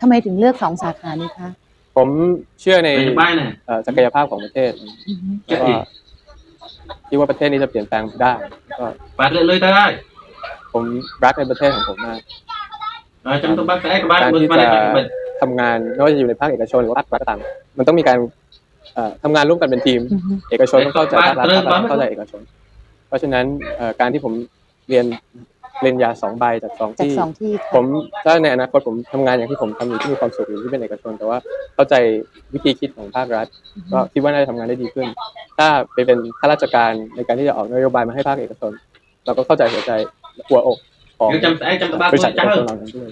ทำไมถึงเลือกสองสาขานี้คะผมเชื่อใน Banyak baik nah. เอ่อศักยภาพของประเทศอือฮึแล้วก็คิดว่าประเทศนี้จะเปลี่ยนแปลงได้ก็ Pat lưỡi tới. ผมรักในประเทศของผมมาก Rồi trong tôi bác cái các การ bạn ที่ mới จะ mà mình ทำงานไม่ว่าจะอยู่ในภาคเอกชนหรือว่าภาครัฐก็ตามมันต้องมีการเอ่อทำงานร่วมกันเป็นทีม อือฮึเอกชนต้องเข้าใจภาครัฐภาครัฐต้องเข้าใจเอกชน เพราะฉะนั้นเอ่อการที่ผมเรียน เรียนยาสองใบจากสองจากที่ สองที่ค่ะผมถ้าในอนาคตผมทำงานอย่างที่ผมทำอยู่ที่มีความสุขอยู่ที่เป็นเอกชน แต่ว่าเข้าใจวิธีคิดของภาครัฐ ก็คิดว่าน่าจะทำงานได้ดีขึ้น ถ้าไปเป็นข้าราชการในการที่จะออกนโยบายมาให้ภาคเอกชน เราก็เข้าใจหัวใจหัวอกของ Cứ trong cái trong các bạn บริษัท tôi เอก chắc ชน hơn. เหล่านั้นด้วย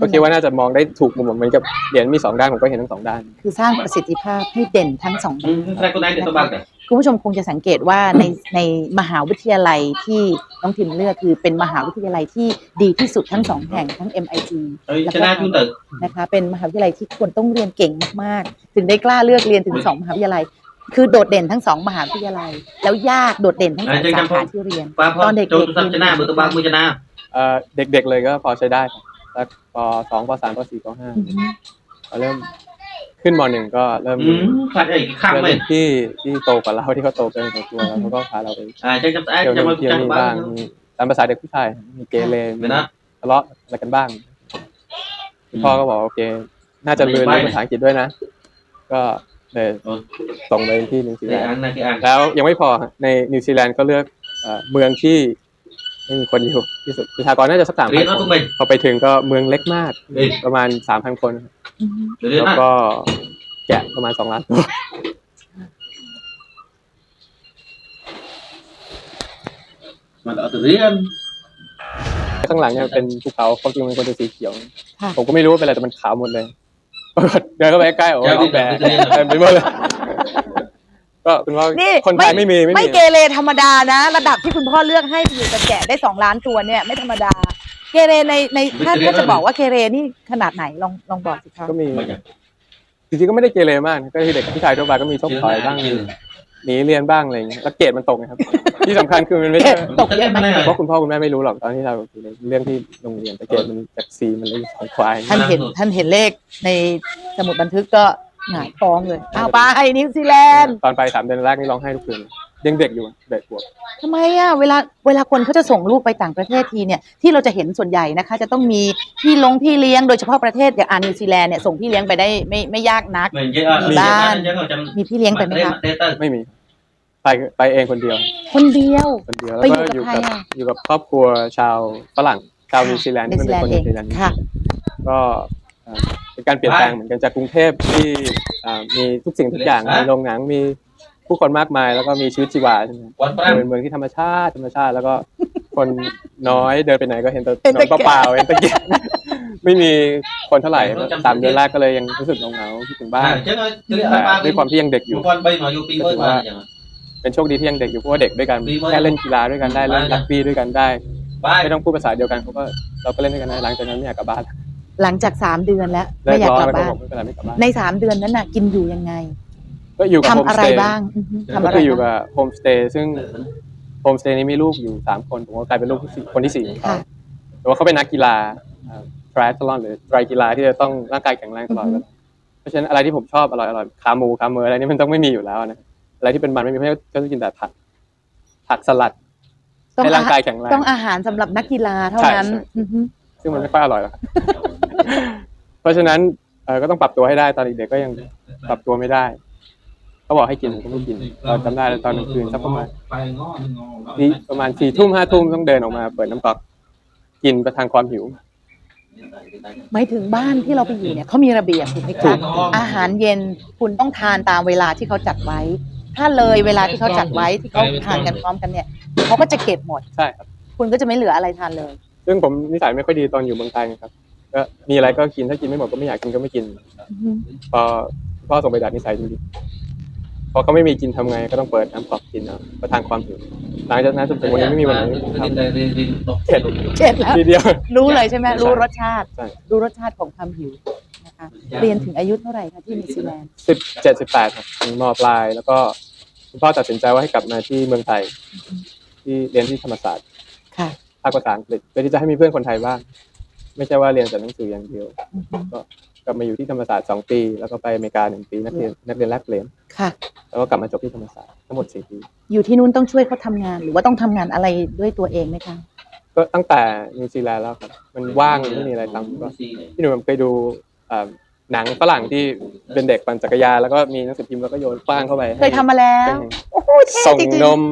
ก็คิดว่าน่าจะมองได้ถูกมุมเหมือนกับเหรียญมีสองด้านผมก็เห็นทั้งสองด้าน คือสร้างประสิทธิภาพให้เด่นทั้งสองด้าน Ừ, cái này để tôi bác này. คุณผู้ชมคงจะสังเกตว่าในในมหาวิทยาลัยที่น้องทิมเลือกคือเป็นมหาวิทยาลัยที่ดีที่สุดทั้งสองแห่งทั้ง MIT Rồi แล้ว cho ก็ nên chúng tự นะคะเป็นมหาวิทยาลัยที่คนต้องเรียนเก่งมากๆ ถึงได้กล้าเลือกเรียนถึงสองมหาวิทยาลัย คือโดดเด่นทั้งสองมหาวิทยาลัย แล้วยากโดดเด่นทั้งสอง Đấy, สา trong ขา phong- ที่เรียน qua Con phong địch cho địch tôi sắp đi cho mà na bữa tôi bác mới cho na. เอ่อเด็กๆเลยก็พอใช้ได้ครับแล้วปสองปสามปสี่ปห้าอือฮึพอเริ่ม ขึ้นมหนึ่งก็เริ่ม Ừ, phải đây cái เพื่อน khăm này. ที่ที่โตกว่าเราที่เขาโตเกินกว่าตัวแล้วเขาก็พาเราไป À trong trong cái เที่ยว trong นู่นเที่ยว trong นี่ các บ้าง bạn. มีตามภาษาเด็กผู้ชายมีเกเรมี Vậy đó. ทะเลาะอะไรกันบ้างคุณพ่อก็บอกโอเค น่าจะเรียนรู้ภาษาอังกฤษด้วยนะ ก็เลย Ừ. ส่งไปที่นิวซีแล Để นด์ ăn này cái ăn. แล้วยังไม่พอในนิวซีแลนด์ก็เลือกเอ่อเมืองที่ ไม่มีคนอยู่ที่สุดประชากรน่าจะสักสามพั Riêng น nó ค của น mình. พอไปถึงก็เมืองเล็กมาก Đi. ประมาณสามพันคนอือฮึ Riêng แล้ว nó. ก็แกะประมาณสองล้านตัว Mà đỡ từ riêng. ข้างหลังเนี่ยเป็นภูเขาความจริงมันควรจะสีเขียวค่ะผมก็ไม่รู้ว่าเป็นอะไรแต่มันขาวหมดเลยปรากฏเดินเข้าไปใกล้ๆโอ้โหเดี๋ยวเอาแบะเดี๋ยวเต็มไปหมดเลย ก็คุณว่านี่คนไทยไม่มีไม่ไม่มีเกเรธรรมดานะ ระดับที่คุณพ่อเลือกให้ไปอยู่กับแกะได้สองล้านตัวเนี่ยไม่ธรรมดา เกเรในในถ้าถ้าจะบอกว่าเกเรนี่ขนาดไหนลองลองบอกสิคะก็มี Mà chẳng. จริงๆก็ไม่ได้เกเรมากนะก็คือเด็กผู้ชายทั่วไปก็มีชก Chứ ต่อย là บ้าง chứ. หนีเรียนบ้างอะไรอย่างเงี้ยแล้วเกรดมันตกนะครับ ที่สำคัญคือมันไม่เกรใช่ดตกเยอะไหมเพราะคุณพ่อคุณแม่ไม่รู้หรอกตอนที่เราอยู่ในเรื่องที่โรงเรียนแต่เกรดมันจากซีมันเลยสองควายท่านเห็นท่านเห็นเลขในสมุดบันทึกก็ หงายท้องเลยเอาไปนิวซีแลนด์ตอนไปสามเดือนแรกนี่ร้องไห้ทุกคืนยังเด็กอยู่เด็กขวบทำไมอะเวลาเวลาคนเขาจะส่งลูกไปต่างประเทศทีเนี่ยที่เราจะเห็นส่วนใหญ่นะคะ จะต้องมีพี่ลงพี่เลี้ยงโดยเฉพาะประเทศอย่างอานิวซีแลนด์เนี่ยส่งพี่เลี้ยงไปได้ไม่ไม่ยากนัก Mình chứ. à, Đi mình ban. chứ, chứ còn trong- มีพี่เลี้ยงไปไหม Mặt tê, คะ mặt tê tê. ไม่มีไปไปเองคนเดียว คนเดียวคนเดียวไปแล้วอยู่ก็กับอยู่ใครกับอะอยู่กับครอบครัวชาวฝรั่งชาวนิวซีแลนด์นิวที่ซีเป็นแลนคนด์เอนิงวซีแลนด์ค่ะก็ เอ่อเป็นการเปลี่ยนแปลงเหมือนกันจากกรุงเทพที่อ่ามีทุกสิ่งทุกอย่างมีโรงหนังมีผู้คนมากมายแล้วก็มีชีวิตชีวาใช่ไหม Quán เป็น Pram. เมืองที่ธรรมชาติธรรมชาติแล้วก็คนน้อยเดินไปไหนก็เห็นแต่เห็นหนแต่อนเปล่าๆเห็นแต่แกะไม่มีคนเท่าไหร่สามเดือนแรกก็เลยยังรู้สึกเหงาๆคิดถึงบ้าน À, chứ nói, chứ แต่ là ba ด้วยความที่ยังเด็กอยู่ một con bay mà vô pin mới qua chẳng hạn. เป็นโชคดีที่ยังเด็กอยู่เพราะว่าเด็กด้วยกันดีมากแค่เล่นกีฬาด้วยกันได้เล่นได้นะรักบี้ด้วยกันได้ Bye. ไม่ต้องพูดภาษาเดียวกันเขาก็เราก็เล่นด้วยกันได้หลังจากนั้นไม่อยากกลับบ้าน หลังจากสามเดือนแล้วเลิไม่กอยากร้องกลับแล้วก็บ้าบนอกไม่เป็นไรไม่กลับบ้านในสามเดือนนั้นน่ะ กินอยู่ยังไง ก็อยู่กับทำโฮมอะสไรเตย์บ้างอือฮึทำก็อะไรคืออยู่บ้างกับโฮมสเตย์ซึ่งโฮมสเตย์นี้มีลูกอยู่สามคนผมก็กลายเป็นลูกที่สี่คนที่สี่ของเขาค่ะ แต่ว่าเขาเป็นนักกีฬาทริอัลลอนหรือไตรกีฬาที่จะต้องร่างกายแข็งแรงตลอดเวลาเพราะฉะนั้นอะไรที่ผมชอบอร่อยอร่อยขาหมูขาเมออะไรนี่มันต้องไม่มีอยู่แล้วนะอะไรที่เป็นมันไม่มีเพราะฉะนั้นก็ต้องกินแต่ผักผักสลัดต้องให้อาร่างกาหารยแข็งแรง ต้องอาหารสำหรับนักกีฬาเท่านั้นใช่ใช่ อือฮึซึ่งมันไม่ค่อยอร่อยหรอก เพราะฉะนั้นเออก็ต้องปรับตัวให้ได้ตอนเด็กๆก็ยังปรับตัวไม่ได้เขาบอกให้กินผมก็ไม่กินเราจำได้ตอนกลางคืนสักประมาณ Phải ngon, ngon. นี่ประมาณสี่ทุ่มห้าทุ่มต้องเดินออกมาเปิดน้ำก๊อกกินประทังความหิวหมายถึงบ้านที่เราไปอยู่เนี่ยเขามีระเบียบถูกไหมถูคะกอาหารเย็นคุณต้องทานตามเวลาที่เขาจัดไว้ ถ้าเลยเวลาที่เขาจัดไว้ที่เขาทานกันพร้อมกันเนี่ยเขาก็จะเก็บหมดใช่ครับคุณก็จะไม่เหลืออะไรทานเลย ซึ่งผมนิสัยไม่ค่อยดีตอนอยู่เมืองไทยนะครับ ก็มีอะไรก็กินถ้ากินไม่หมดก็ไม่อยากกินก็ไม่กินอือฮึพอพ่อส่งไปดัดนิสัยจริงๆพอเขาไม่มีกินทำไงก็ต้องเปิดน้ำก๊อกกินเอาประทังความหิวหลังจากนั้นจนถึงวันนี้ไม่มีวันไหนที่ผมท Đi- đi- đi- đi- đọc. ำเข็ดเจ็ดแล้วทีเดียวรู้เลยใช่ไหมใช่รู้รสชาติใช่รู้รสชาติของความหิวนะคะเรียนถึงอายุเท่าไหร่คะที่นิวซีแลนด์สิบเจ็ดสิบแปดครับถึงมปลายแล้วก็คุณพ่อตัดสินใจว่าให้กลับมาที่เมืองไทย ที่เรียนที่ธรรมศาสตร์ค่ะภาคภาษาอังกฤษเพื่อที่จะให้มีเพื่อนคนไทยบ้าง ไม่ใช่ว่าเรียนแต่หนังสืออย่างเดียวอือฮึก็กลับมาอยู่ที่ธรรมศาสตร์สองปี แล้วก็ไปอเมริกาหนึ่งปีนักเรียนนักเรียนแลกเปลี่ยนค่ะ แล้วก็กลับมาจบที่ธรรมศาสตร์ทั้งหมดสี่ปี อยู่ที่นู่นต้องช่วยเขาทำงาน หรือว่าต้องทำงานอะไรด้วยตัวเองไหมคะก็ตั้งแต่นิวซีแลนด์แล้วครับมันว่างไม่มีอะไรทำก็ซีเลยพี่หนุ่มเคยดูเอ่อหนังฝรั่งที่เป็นเด็กปั่นจักรยานแล้วก็มีหนังสือพิมพ์แล้วก็โยนคว้างเข้าไปให้เคยทำมาแล้วให้โอ้โหเท่ส่งจริงนม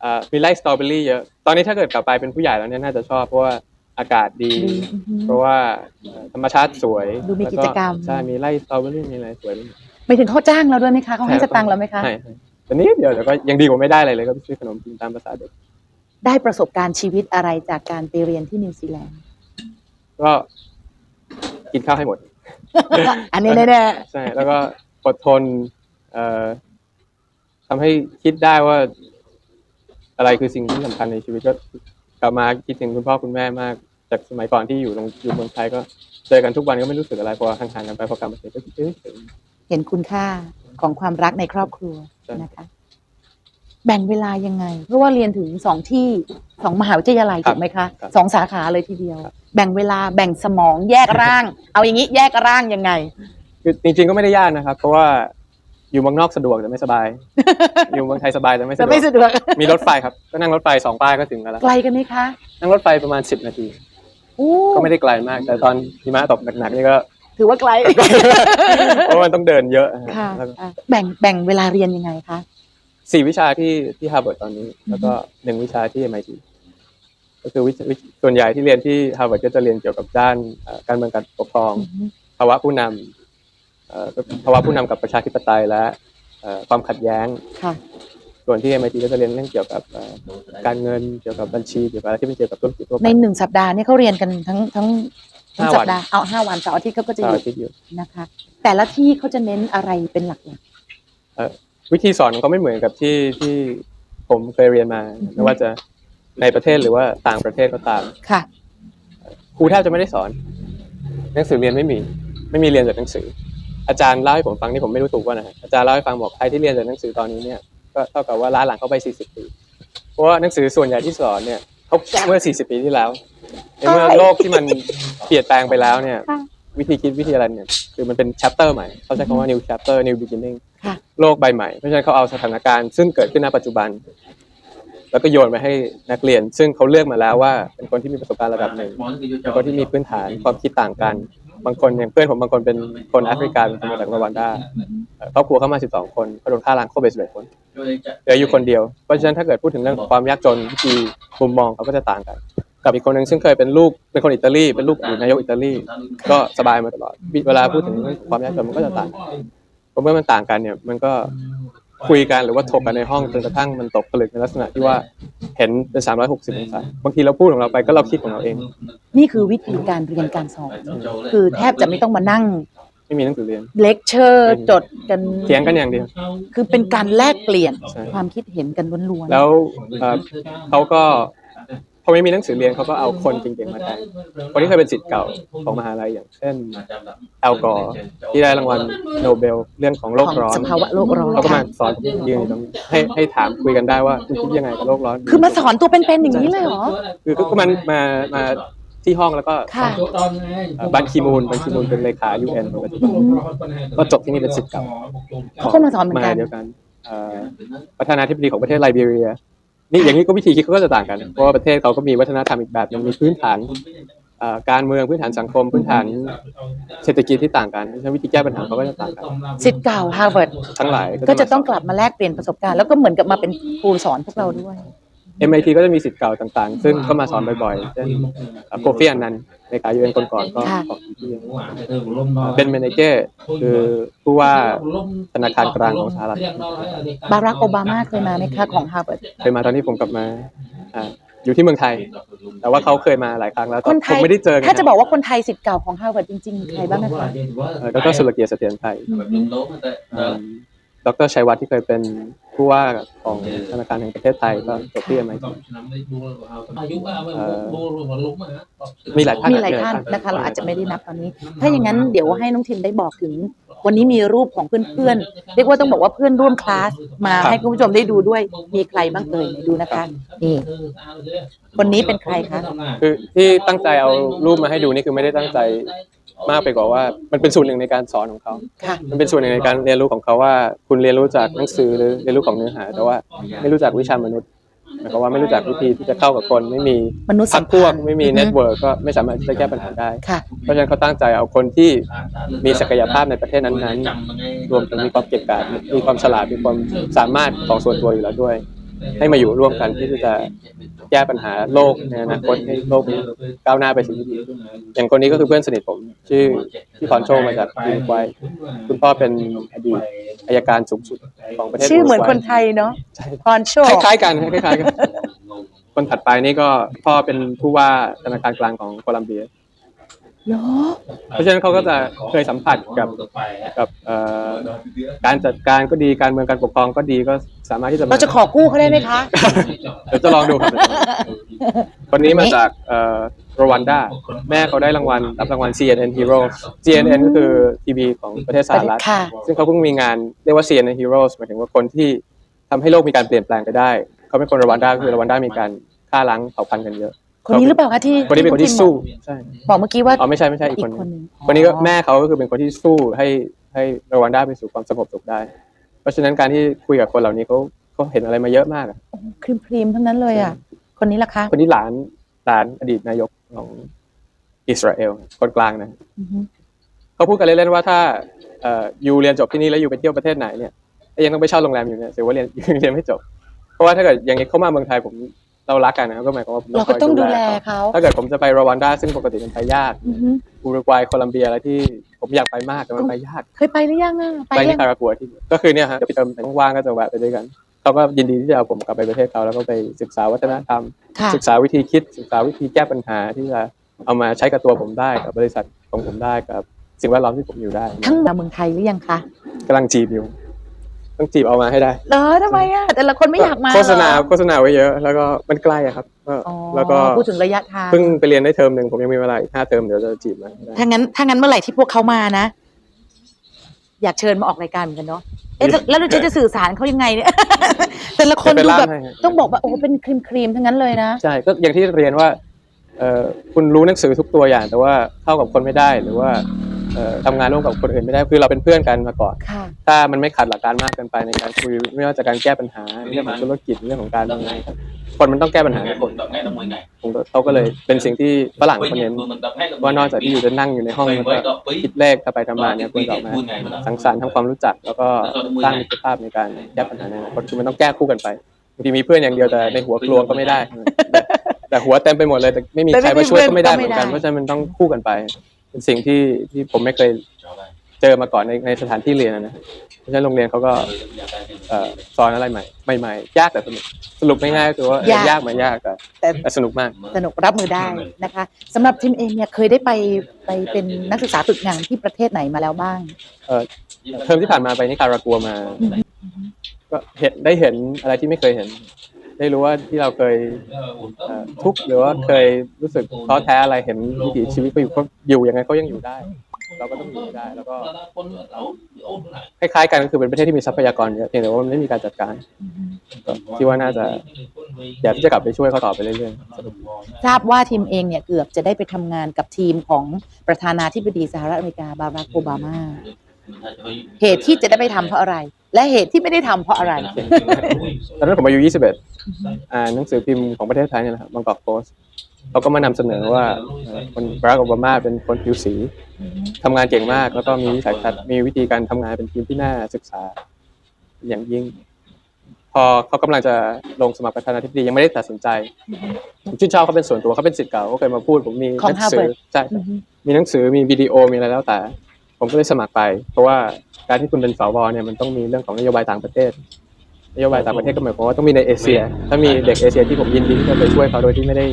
เอ่อมีไล่สตรอเบอรี่เยอะตอนนี้ถ้าเกิดกลับไปเป็นผู้ใหญ่แล้วเนี่ยน่าจะชอบเพราะว่า อากาศดีๆดีอือฮึ เพราะว่าเอ่อธรรมชาติสวยดูมีกิจกรรม แล้วใช่มีไล่สตรอเบอรี่มีอะไรสวยไปหมดไม่ถึงเขาจ้างเราด้วยไหมคะเขาให้สตังค์เราไหมคะ ใช่ใช่แต่นี้เดียวแต่ก็ยังดีกว่าไม่ได้อะไรเลยก็ไปซื้อขนมกินตามภาษาเด็ก ได้ประสบการณ์ชีวิตอะไรจากการไปเรียนที่นิวซีแลนด์ ก็กินข้าวให้หมด อันนี้แน่ใช่ แล้วก็อดทน เอ่อทำให้คิดได้ว่า อะไรคือสิ่งที่สำคัญในชีวิตก็ก ลับมาคิดถึงคุณพ่อคุณแม่มาก จากสมัยก่อนที่อยู่ตรงอยู่เมืองไทยก็เจอกันทุกวันก็ไม่รู้สึกอะไรพอห่างๆกันไปพอกลับมาเสร็จก็คิดเอ้ยๆเห็นคุณค่าของความรักในครอบครัวใช่นะคะ แบ่งเวลายังไง เพราะว่าเรียนถึงสองที่สองมหาวิทยาลัยครับถูกไหมคะครับสองสาขาเลยทีเดียวครับแบ่งเวลาแบ่งสมองแยกร่าง เอาอย่างนี้แยกร่างยังไงคือจริงๆก็ไม่ได้ยากนะครับ เพราะว่า อยู่เมืองนอกสะดวกแต่ไม่สบาย อยู่เมืองไทยสบายแต่ไม่สะจะดวไม่ก สะดวกมีรถไฟครับ ก็นั่งรถไฟสองป้ายก็ถึงกันแล้วไกลกันไหมคะนั่งรถไฟประมาณสิบนาที อู้ก็ไม่ได้ไกลมาก แต่ตอนหิมะตกหนักๆนี่ก็ ถือว่าไกล เพราะมันต้องเดินเยอะนะฮะค่ะแล้วก็อะแบ่งแบ่งเวลาเรียนยังไงคะสี่วิชาที่ที่ฮาร์วาร์ดตอนนี้ แล้วก็หนึ่งวิชาที่ MIT ก็คือวิชวิชส่วนใหญ่ที่เรียนที่ฮาร์วาร์ดก็จะเรียนเกี่ยวกับด้านเอ่อการเมืองการปกครองภาวะผู้นำเอ่อ ภาวะผู้นำกับประชาธิปไตยและเอ่อความขัดแย้งค่ะส่วนที่ MIT ก็จะเรียนเรื่องเกี่ยวกับเอ่อการเงินเกี่ยวกับบัญชีเกี่ยวกับอะไรที่เป็นเกี่ยวกับธุรกิจทั่วไปในหนึ่งสัปดาห์เนี่ยเขาเรียนกันทั้งทั้งทั้งห้าสัวัปนดาห์เอาห้าวันเสาร์อาทิตย์เขาก็จะอเสาร์ยู่อาทิตย์อยู่นะคะ แต่ละที่เขาจะเน้นอะไรเป็นหลักวิธีสอนก็ไม่เหมือนกับที่ที่ผมเคยเรียนมาไม่ว่าจะในประเทศหรือว่าต่างประเทศก็ตามๆค่ะครูแทบจะไม่ได้สอน หนังสือเรียนไม่มี ไม่มีเรียนจากหนังสือ อาจารย์เล่าให้ผมฟังนี่ผมไม่รู้ถูกว่านะฮะอาจารย์เล่าให้ฟังบอกใครที่เรียนจากหนังสือตอนนี้เนี่ยก็เท่ากับว่าล้าหลังเข้าไป 40 ปี เพราะว่าหนังสือส่วนใหญ่ที่สอนเนี่ยเขาเขียนเมื่อ 40 ปีที่แล้วในเมื่อใช่โลกที่มันเปลี่ยนแปลงไปแล้วเนี่ยค่ะวิธีคิดวิธีอะไรเนี่ยคือมันเป็น chapter ใหม่เขาใช้คำว่า new chapter new beginning ค่ะโลกใบใหม่เพราะฉะนั้นเขาเอาสถานการณ์ซึ่งเกิดขึ้นณปัจจุบัน แล้วก็โยนไปให้นักเรียน ซึ่งเขาเลือกมาแล้วว่าเป็นคนที่มีประสบการณ์ระดับหนึ่งเป็นคนที่มีพื้นฐานความคิดต่างกัน บางคนอย่างเพื่อนผมบางคนเป็นคนแอฟริกันเป็นคนมาจากรวันดาเอ่อครอบครัวเข้ามา 12 คนเขาโดนฆ่าล้างโคเบสเบดคนเหลืออยู่คนเดียวเพราะฉะนั้นถ้าเกิดพูดถึงเรื่องของความยากจนวิธีมุมมองเขาก็จะต่างกันกับอีกคนหนึ่งซึ่งเคยเป็นลูกเป็นคนอิตาลีเป็นลูกอดีตนายกอิตาลีก็สบายมาตลอดเวลาพูดถึงเรื่องความยากจนมันก็จะต่างกันเพราะเมื่อมันต่างกันเนี่ยมันก็ คุยกันหรือว่าถกกันในห้องจนกระทั่งมันตกผลึกในลักษณะที่ว่าเห็นเป็น360องศาบางทีเราพูดของเราไปก็เราคิดของเราเอง นี่คือวิธีการเรียนการสอนคือแทบจะไม่ต้องมานั่ง ไม่มีหนังสือเรียนเลคเชอร์จดกันเถียงกันอย่างเดียว คือเป็นการแลกเปลี่ยนใช่ความคิดเห็นกันล้วนแล้วเอ่อเขาก็ พอไม่มีหนังสือเรียนเขาก็เอาคนเก่งๆมาแทนคนที่เคยเป็นศิษย์เก่าของมหาลัยอย่างเช่นแอลกอร์ที่ได้รางวัลโนเบลเรื่องของโลๆกของร้อนสภาวะโลกร้อนเขาก็มาค่ะสอนผมยืนอยู่ตรงนี้ให้ให้ถามคุยกันได้ว่าคุณคิดยังไงกับโลกร้อน คือมาสอนตัวเป็นๆอย่างนี้เลยเหรอคือก็มันมามาที่ห้องแล้วก็ค่ะเอ่อบันคีมูลบันคีมูลเป็นเลขายูเอ็นปัจจุบันก็จบที่นี่เป็นศิษย์เก่าเขาก็มาสอนเหมือนมากันเดียวกันเอ่อประธานาธิบดีของประเทศไลบีเรีย นี่อย่างนี้ก็วิธีคิดเขาก็จะต่างกัน เพราะว่าประเทศเขาก็มีวัฒนธรรมอีกแบบหนึงมีพื้นฐานเอ่อการเมืองพื้นฐานสังคมพื้นฐานเศรษฐกิจที่ต่างกันเพราะฉะนั้นวิธีแก้ปัญหาเขาก็จะต่างกันสิทธิ์เก่าฮาร์วาร์ดทั้งหลายก็จะต้องกลับมาแลกเปลี่ยนประสบการณ์แล้วก็เหมือนกับมาเป็นครูสอนพวกเราด้วย เอ็มไอทีก็จะมีสิทธิ์เก่าต่างๆ ซึ่งก็มาสอนบ่อยๆ เช่นโคฟี่อันนันต์ในการยูเอ็นคนก่อนก็ค่ะของที่เป็นเมเนเจอร์คือผู้ว่าธนาคารกลางของสหรัฐบารักโอบามาเคยมาไหมคะของฮาร์วาร์ดเคยมาตอนที่ผมกลับมาอ่าอยู่ที่เมืองไทย แต่ว่าเขาเคยมาหลายครั้งแล้วแต่คนไทผมยไม่ได้เจอกันถ้าจะบอกว่าคนไทยสิทธิ์เก่าของฮาร์วาร์ดจริงๆมีใครบ้างนะคะเอ่อดรสุรเกียรติเสถียรไทยอืม ดรชัยวัฒน์ที่เคยเป็นผู้ว่าของธนาคารแห่งประเทศไทยก็จบที่ MIT มีหลายท่านมีหลายท่านนะคะเราอาจจะไม่ได้นับตอนนี้ ถ้าอย่างนั้นเดี๋ยวให้น้องทิมได้บอกถึง วันนี้มีรูปของเพื่อนๆเรียกว่าต้องบอกว่าเพื่อนร่วมคลาสมาให้คุณผู้ชมได้ดูด้วยมีใครบ้างเอ่ยดูนะคะนี่คนนี้เป็นใครคะคือที่ตั้งใจเอารูปมาให้ดูนี่คือไม่ได้ตั้งใจ มากไปกว่าว่า มันเป็นส่วนหนึ่งในการสอนของเขา ค่ะ มันเป็นส่วนหนึ่งในการเรียนรู้ของเขาว่า คุณเรียนรู้จากหนังสือหรือเรียนรู้ของเนื้อหา แต่ว่าไม่รู้จักวิชามนุษย์หมายความว่าไม่รู้จักวิธีที่จะเข้ากับคน ไม่มีมนุษย์พัสักมพวพักนธ์ไม่มีอือฮึเน็ตเวิร์กก็ไม่สามารถที่จะแก้ปัญหาได้ ค่ะ เพราะฉะนั้นเขาตั้งใจเอาคนที่มีศักยภาพในประเทศนั้นๆรวมถึงมีความเก่งกาจมีความฉลาดมีความสามารถของส่วนตัวอยู่แล้วด้วย ให้มาอยู่ร่วมกันที่จะแก้ปัญหาโลกในอนาคตให้โลกนี้ก้าวหน้าไปสู่ที่ดีขึ้นอย่างคนนี้ก็คือเพื่อนสนิทผม ชื่อที่พรโชมาจากยูรุกวัยคุณพ่อเป็นอดีตอายการสูงสุดของประเทศชื่อเหมือนรุกควัยนไทยเนาะใช่พรโชคคล้ายๆกันคล้ายๆกันคนถัดไปนี่ก็พ่อเป็นผู้ว่าธนาคารกลางของโคลัมเบีย เหรอเพราะฉะนั้นเขาก็จะเคยสัมผัสกับกับเอ่อการจัดการก็ดีการเมืองการปกครองก็ดีก็สามารถที่จะมเราจะขอกู้เขาได้ไหมคะเดี๋ยวจะลองดูครับคนนี้มาจากเอ่อรวันดาแม่เขาได้รางวัลรับรางวัล CNN Heroes CNN ก็คือทีวีของประเทศสหรัฐค่ะซึ่งเขาเพิ่งมีงานเรียกว่า CNN Heroes หมายถึงว่าคนที่ทำให้โลกมีการเปลี่ยนแปลงไปได้ เขาเป็นคนรวันดาคือรวันดามีการฆ่าล้างเผ่าพันธุ์กันเยอะ คนนี้หรือเปล่าคะที่คนนี้เป็นคนที่สู้ใช่บอกเมื่อกี้ว่าอ๋อไม่ใช่ไม่ใช่อีอีกกคนหคนึนงหนึ่งคนนี้ก็แม่เขาก็คือเป็นคนที่สู้ให้ให้รวันดาไปสู่ความสงบสุขได้ เพราะฉะนั้นการที่คุยกับคนเหล่านี้เขาเขาเห็นอะไรมาเยอะมากอะครีมครีมๆทั้งนั้นเลยอะ คนนี้ล่ะคะ คนนี้หลานหลานอดีตนายกของอิสราเอลคนกลางนะอือฮึเขาพูดกันเล่นๆว่าถ้าเอ่อยูเรียนจบที่นี่แล้วยูไปเที่ยวประเทศไหนเนี่ยแล้วยังต้องไปเช่าโรงแรมอยู่เนี่ยแสดงว่าเรียนยังเรียนไม่จบ เพราะว่าถ้าเกิดอย่างนี้เข้ามาเมืองไทยผม เรารักกันนะครับก็หมายความว่าผมเราก็ต้องคยดูแลเขาเขาถ้าเกิดผมจะไปรวันดาซึ่งปกติมันไปยากอือฮึอุรุกวัยโคลัมเบียอะไรที่ผมอยากไปมากแต่มันไปยากเคยไปหรือยังอะไปไปยัที่งคารากัวที่ก็คือเนี่ยฮะเดี๋ยวไปเติมว่างๆก็จะแวะไปด้วยกันเขาก็ยินดีที่จะเอาผมกลับไปประเทศเขาแล้วก็ไปศึกษาวัฒนธรรม ค่ะ ศึกษาวิธีคิดศึกษาวิธีแก้ปัญหาที่จะเอามาใช้กับตัวผมได้กับบริษัทของผมได้กับสิ่งแวดล้อมที่ผมอยู่ได้ทั้งมาเมืองไทยหรือยังคะกำลังจีบอยู่ ต้องจีบเอามาให้ได้ เหรอทำไมอะแต่ละคนไม่อยากมาโฆษณาเหรอโฆษณาไว้เยอะ แล้วก็มันใกล้อะครับก็อ๋อแล้วก็พูดถึงระยะทาง เพิ่งไปเรียนได้เทอมหนึ่งผมยังมีเวลาอีกห้าเทอมเดี๋ยวจะจีบมาให้ได้ ถ้างั้นถ้างั้นเมื่อไหร่ที่พวกเขามานะ อยากเชิญมาออกรายการเหมือนกันเนาะเอ๊ะแล้วแล้วเราจะจะสื่อสารเขายังไงเนี่ย แต่ละคนเดี๋ยวดูไปแบล่ามบให้ฮะต้องบอกว่าโอ้โหเป็นครีมครีมๆทั้งนั้นเลยนะ ใช่ก็อย่างที่เรียนว่าเอ่อคุณรู้หนังสือทุกตัวอย่างแต่ว่าเข้ากับคนไม่ได้หรือว่าเอ่อ ทำงานร่วมกับคนอื่นไม่ได้คือเราเป็นเพื่อนกันมาก่อน ค่ะ ถ้ามันไม่ขัดหลักการมากเกินไปในการคุยไม่ว่าจะการแก้ปัญหาในเรื่องของธุรกิจเรื่องของการทำงานครับคนมันต้องแก้ปัญหาในคนผมก็เขาก็เลยเป็นสิ่งที่ฝรั่งเขาเน้นว่านอกจากที่อยู่จะนั่งอยู่ในห้องแล้วก็คิดเลขทำไปทำมาเนี่ยควรจะออกมาสังสรรค์ทำความรู้จัก แล้วก็สร้างมิตรภาพในการแก้ปัญหาในอนาคตคือมันต้องแก้คู่กันไปบางทีมีเพื่อนอย่างเดียวแต่ในหัวกลัวก็ไม่ได้ แต่แต่หัวเต็มไปหมดเลยแต่ไม่มีแต่ใครไม่มีมาช่วยก็ไม่ได้เพื่เหอนก็ไม่ได้มือนกันเพราะฉะนั้นมันต้องคู่กันไป เป็นสิ่งที่ที่ผมไม่เคยเจอมาก่อนในในสถานที่เรียนอะนะเพราะฉะนั้นโรงเรียนเขาก็เอ่อสอนอะไรใหม่ใหม่ๆยากแต่สนุกสรุปง่ายๆก็คือว่ายาก ยากเหมือนยากแต่แต่แต่สนุกมาก สนุกรับมือได้นะคะสำหรับทีมเองเนี่ยเคยได้ไปไปเป็นนักศึกษาฝึกงานที่ประเทศไหนมาแล้วบ้างเอ่อเทอมที่ผ่านมาไปนิคารากัวมา ก็เห็นได้เห็นอะไรที่ไม่เคยเห็น ได้รู้ว่าที่เราเคยทุกข์หรือว่าเคยรู้สึกท้อแท้อะไรเห็นวิถีชีวิตเขาอยู่เขาอยู่ยังไงเขายังอยู่ได้ เราก็ต้องอยู่ได้ แล้วก็คล้ายๆกันก็คือเป็นประเทศที่มีทรัพยากรเยอะเพียงแต่ว่ามันไม่มีการจัดการก็คิดว่าน่าจะอยากที่จะกลับไปช่วยเขาต่อไปเรื่อยๆทราบว่าทีมเองเนี่ยเกือบจะได้ไปทำงานกับทีมของประธานาธิบดีสหรัฐอเมริกาบารักโอบามาเหตุที่จะได้ไปทำเพราะอะไร และเหตุที่ไม่ได้ทำเพราะอะไร ตอนนั้นผมอายุ 21 อ่านหนังสือพิมพ์ของประเทศไทยเนี่ยนะครับบางกอกโพสต์เขาก็มานำเสนอว่าเอ่อคนบารักโอบามาเป็นคนผิวสีทำงานเก่งมาก แล้วก็มีวิสัยทัศน์มีวิธีการทำงานเป็นทีมที่น่าศึกษาอย่างยิ่ง พอเขากำลังจะลงสมัครประธานาธิบดียังไม่ได้ตัดสินใจผมชื่นชอบเขาเป็นส่วนตัวเขาเป็นศิษย์เก่าเขาเคยมาพูดผมมีของหนังสือ Harvard ใช่มีหนังสือมีวิดีโอมีอะไรแล้วแต่ ผมก็เลยสมัครไป เพราะว่าการที่คุณเป็นสวเนี่ยมันต้องมีเรื่องของนโยบายต่างประเทศ นโยบายต่างประเทศก็หมายความว่าต้องมีในเอเชีย ถ้ามีเด็กเอเชียที่ผมยินดีที่จะไปช่วยเขาโดยที่ไม่ได้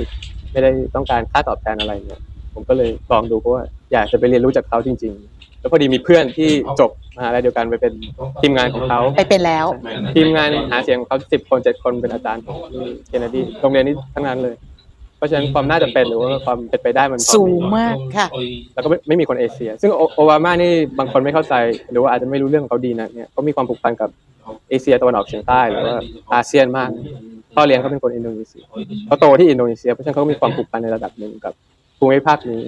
ไม่ได้ต้องการค่าตอบแทนอะไรเนี่ยผมก็เลยลองดูเพราะว่าอยากจะไปเรียนรู้จากเขาจริง ๆ แล้วพอดีมีเพื่อนที่จบมหาลัยเดียวกันไปเป็นทีมงานของเขาไปเป็นแล้ว ทีมงานหาเสียงของเขาสิบคนเจ็ดคนเป็นอาจารย์ของที่เคนเนดีโรงเรียนนี้ทั้งนั้นเลย เพราะฉะนั้นความน่าจะเป็นหรือว่าความเป็นไปได้มันพอสูมีงมากค่ะ แล้วก็ไม่ไม่มีคนเอเชีย ซึ่งโอโอบามานี่บางคนไม่เข้าใจ หรือว่าอาจจะไม่รู้เรื่องของเขาดีนะเนี่ยเขามีความผูกพันกับเอเชียตะวันออกเฉียงใต้หรือว่าอาเซียนมากพ่อเลี้ยงเขาเป็นคนอินโดนีเซียเขาโตที่อินโดนีเซียเพราะฉะนั้นเขามีความผูกพันในระดับหนึ่งกับภูมิภาคนี้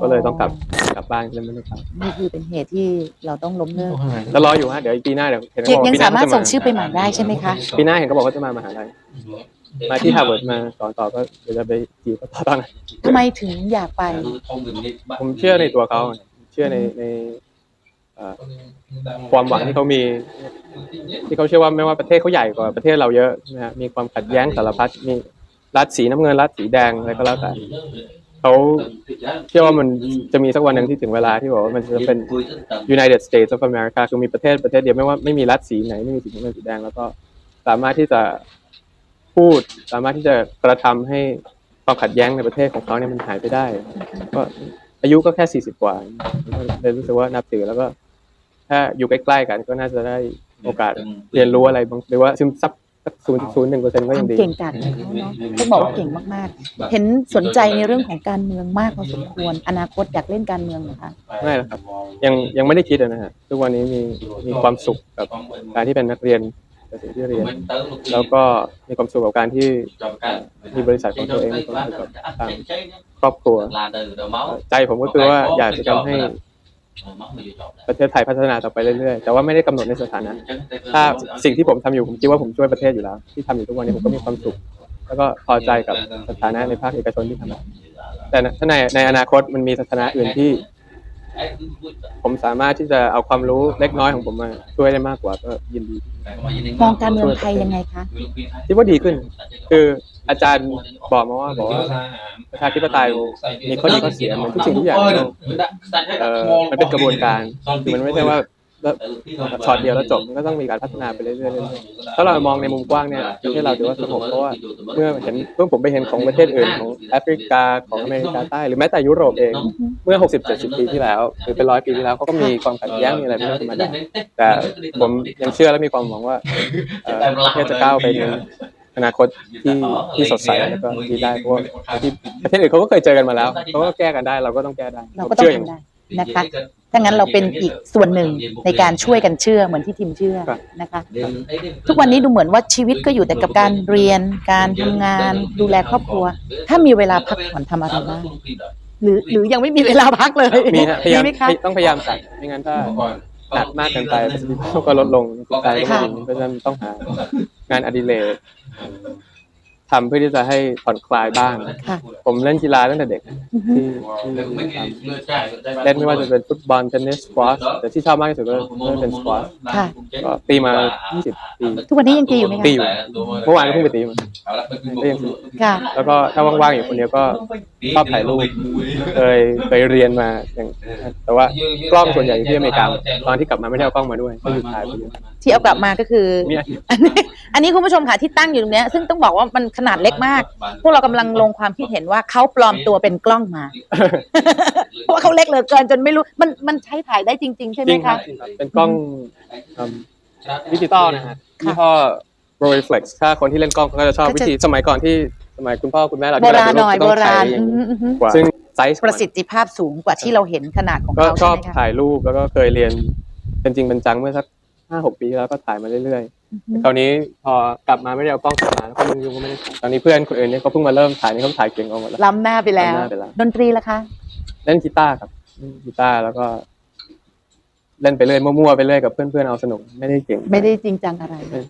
ก็เลยต้องกลับกลับบ้านเลยไม่ได้กลับนี่คือเป็นเหตุที่เราต้องล้มเลิกแล้วรออยู่ฮะเดี๋ยวอีกปีหน้าเดี๋ยวเห็นเขายังบอกยังปีหน้สามารถเขจะส่งชื่อไปใหม่ได้ใช่ไหมคะปีหน้าเห็นเขาบอกว่าจะมามหาลัย มาที่ฮาร์วาร์ดมาสอนต่อก็เดี๋ยวจะไปจีบเขาต่อตอนนั้นทำไมถึงอยากไป ผมเชื่อในตัวเขาเชื่อในในเอ่อความหวังที่เขามี ที่เขาเชื่อว่าไม่ว่าประเทศเขาใหญ่กว่าประเทศเราเยอะนะฮะมีความขัดแย้งสารพัดมีรัฐสีน้ำเงินรัฐสีแดงอะไรก็แล้วแต่เขาเชื่อว่ามันจะมีสักวันหนึ่งที่ถึงเวลาที่บอกว่ามันจะเป็น United States of America คือมีประเทศประเทศเดียวไม่ว่าไม่มีรัฐสีไหนไม่มีสีน้ำเงินสีแดงแล้วก็สามารถที่จะ พูด สามารถที่จะกระทำให้ความขัดแย้งในประเทศของเขาเนี่ยมันหายไปได้ ก็อายุก็แค่สี่สิบกว่าเลยรู้สึกว่านับถือแล้วก็ ถ้าอยู่ใกล้ๆกันก็น่าจะได้โอกาสเรียนรู้อะไรบางหรือว่าซึมซับสักศูนย์ศูนย์หนึ่งเปอร์เซ็นต์ก็คยัวางมดีเก่งกาจของเขาเนาะต้องบอกว่าเก่งมากๆ เห็นสนใจในเรื่องของการเมืองมากพอสมควร อนาคตอยากเล่นการเมืองเหรอคะไม่หรอกครับ ยังยังไม่ได้คิดอะนะฮะทุกวันนี้มีมีความสุขกับการที่เป็นนักเรียน กับสิ่งที่เรียน แล้วก็มีความสุขกับการที่มีบริษัทของตัวเองมีความสุขกับทางครอบครัว ใจผมก็คือว่าอยากจะทำให้ประเทศไทยพัฒนาต่อไปเรื่อยๆ แต่ว่าไม่ได้กำหนดในสถานะ ถ้าสิ่งที่ผมทำอยู่ผมคิดว่าผมช่วยประเทศอยู่แล้ว ที่ทำอยู่ทุกวันนี้ผมก็มีความสุข แล้วก็พอใจกับสถานะในภาคเอกชนที่ทำแต่ถ้าในในอนาคตมันมีสถานะอื่นที่ ผมสามารถที่จะเอาความรู้เล็กน้อยของผมมาช่วยได้มากกว่าก็ยินดี มองการเมืองไทยยังไงคะ คิดว่าดีขึ้น คืออาจารย์บอกมาว่าบอกว่าประชาธิปไตยมีข้อดีข้อเสียเหมือนทุกสิ่งทุกอย่างในโลกเอ่อมันเป็นกระบวนการคือมันไม่ใช่ว่า แล้วช็อตเดียวแล้วจบมันก็ต้องมีการพัฒนาไปเรื่อยๆถ้าเรามองในมุมกว้างเนี่ยประเทศเราถือว่าสงบเพราะว่าเมื่อเห็นเมื่อผมไปเห็นของประเทศอื่นของแอฟริกาของอเมริกาใต้หรือแม้แต่ยุโรปเองเมื่อ 60-70 ปีที่แล้ว หรือเป็นร้อยปีที่แล้วเขาก็มีความขัดแย้งมีอะไรเป็นธรรมดาแต่ผมยังเชื่อและมีความหวังว่าประเทศจะก้าวไปในอนาคตที่ที่สดใสแล้วก็ดีได้เพราะว่าที่ประเทศอื่นเขาก็เคยเจอกันมาแล้วเขาก็แก้กันได้เราก็ต้องแก้ได้เราก็ต้องทำได้นะคะ ถ้างั้นเราเป็นอีกส่วนหนึ่งในการช่วยกันเชื่อเหมือนที่ทีมเชื่อครับนะคะ ทุกวันนี้ดูเหมือนว่าชีวิตก็อยู่แต่กับการเรียน การทำงาน ดูแลครอบครัว ถ้ามีเวลาพักผ่อนทำอะไรบ้างหรือหรือยังไม่มีเวลาพักเลยมีฮะพยายามไหมคะต้องพยายามตัดไม่งั้นถ้าหนักมากเกินไปประสิทธิภาพก็ลดลงจิตใจก็ไม่ดีเพราะฉะนั้นต้องหางานอดิเรก ทำเพื่อที่จะให้ผ่อนคลายบ้าง ค่ะ ผมเล่นกีฬาตั้งแต่เด็กอือฮึ ที่ที่ทำเล่นไม่ว่าจะเป็นฟุตบอลเทนนิสสควอชแต่ที่ชอบมากที่สุดก็ก็เป็นสควอชค่ะ ก็ตีมา 20 ปี ทุกวันนี้ยังตีอยู่ไหมคะตีอยู่ เมื่อวานก็เพิ่งไปตีมาค่ะ แล้วก็ถ้าว่างๆอยู่คนเดียวก็ชอบถ่ายรูปเคยเคยเรียนมาอย่างแต่ว่ากล้องส่วนใหญ่อยู่ที่อเมริกาตอนที่กลับมาไม่ได้เอากล้องมาด้วยก็อยู่ถ่ายไปเยอะ ที่เอากลับมาก็คือมีอาทิตย์อันนี้อันนี้คุณผู้ชมค่ะที่ตั้งอยู่ตรงเนี้ยซึ่งต้องบอกว่ามันขนาดเล็กมาก พวกเรากำลังลงความคิดเห็นว่าเขาปลอมตัวเป็นกล้องมา เพราะว่าเขาเล็กเหลือเกินจนไม่รู้มันมันใช้ถ่ายได้จริง ๆ ใช่ไหจมริงครัคะบจริงครับเป็นกล้องอืมดิจิตอลนะฮะยี่ห้อ Rolleiflex ถ้าคนที่เล่นกล้องเขาก็จะชอบวิธีสมัยก่อนที่สมัยคุณพ่อคุณแม่เราโบที่ราณหน่อยจะโบต้องราถ่ายณอย่างอืมอืมอืมกว่าซึ่งไซส์ประสิทธิภาพสูงกว่าที่เราเห็นขนาดของก็เขาชอบใช่ไหมคะถ่ายรูปแล้วก็เคยเรียนเป็นจริงเป็นจังเมื่อสัก ห้าหกปีที่แล้วก็ถ่ายมาเรื่อยอือฮึๆคราวนี้พอกลับมาไม่ได้เอากล้องกลับมาแล้วก็ยุ่งๆก็ไม่ได้ถ่ายตอนนี้เพื่อนคนอื่นเนี่ยเขาเพิ่งมาเริ่มถ่ายนี่เขาถ่ายเก่งเอาหมดแล้วล้ำหน้าไปแล้วล้ำหน้าไปแล้ว ดนตรีล่ะคะ เล่นกีตาร์ครับเล่นกีตาร์แล้วก็ เล่นไปเรื่อยมั่วๆไปเรื่อยกับเพื่อนๆเอาสนุกไม่ได้เก่ง ไม่ได้จริงจังอะไรไม่